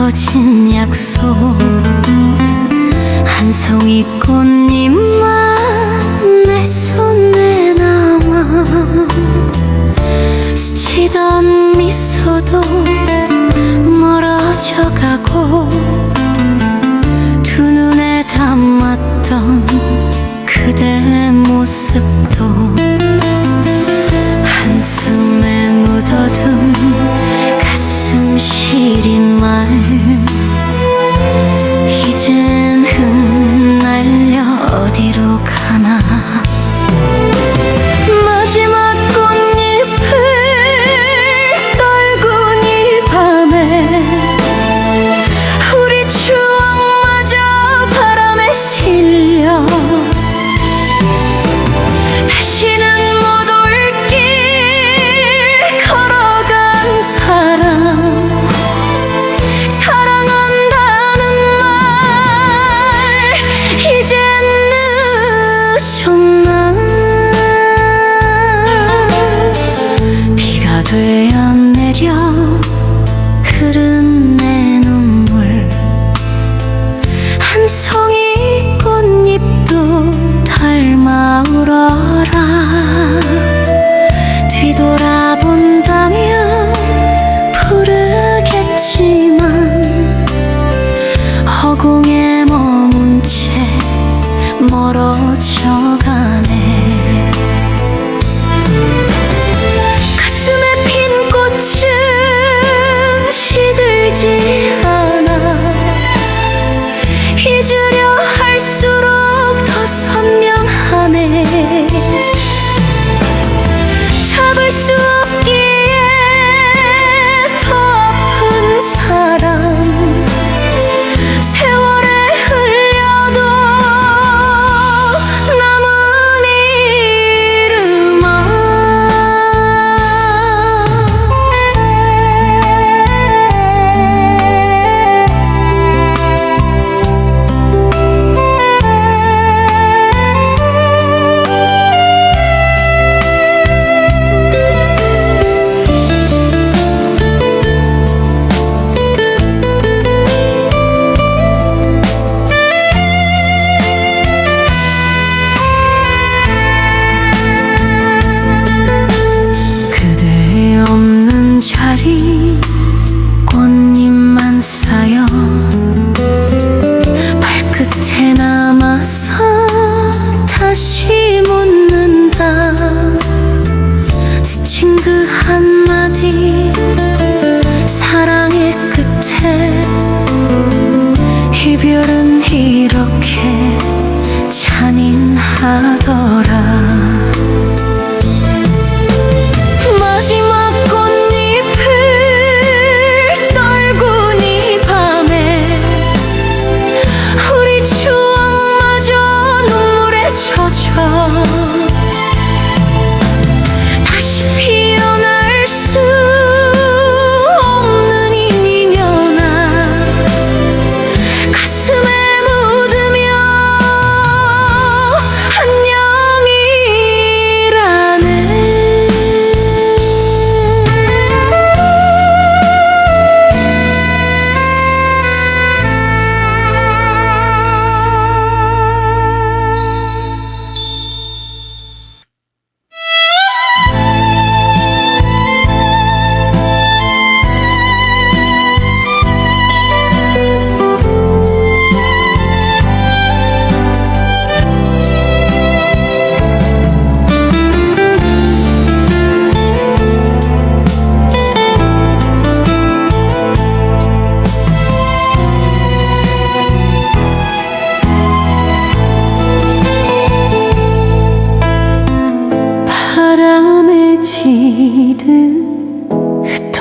잊어진 약속. 한 송이 꽃잎만 내 손에 남아. 스치던 미소도 멀어져가고. 오셨나? 비가 되어 내려 흐른 내 눈물. 한 송이 꽃잎도 닮아 울어라.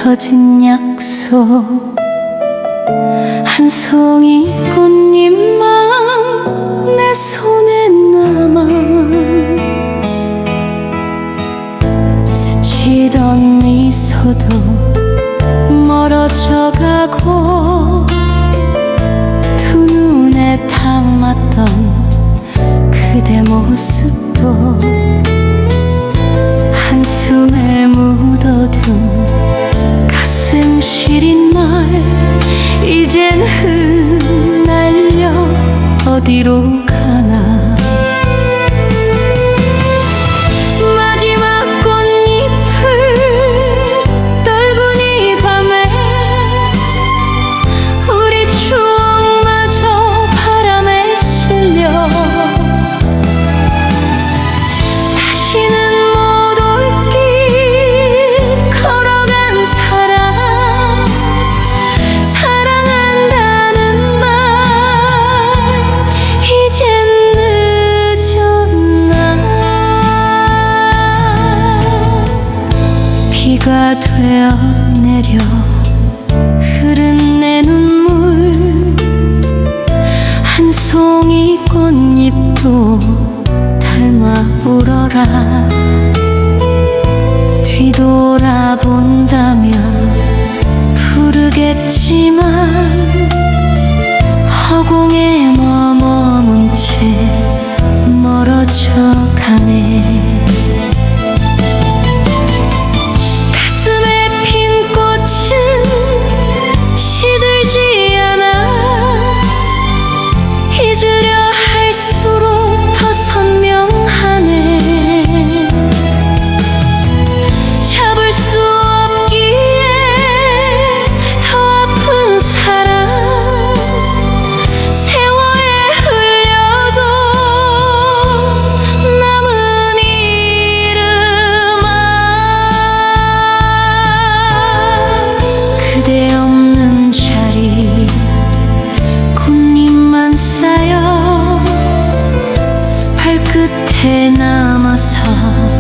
흩어진 약속. 한 송이 꽃잎만 내 손에 남아. 스치던 미소도 멀어져가고 두 눈에 담았던 그대 모습도 한숨에 묻어둔 좀 시린 말 이젠 흩날려 어디로 가나? 살아 뒤돌아본다면 부르겠지만 허공에 해남아서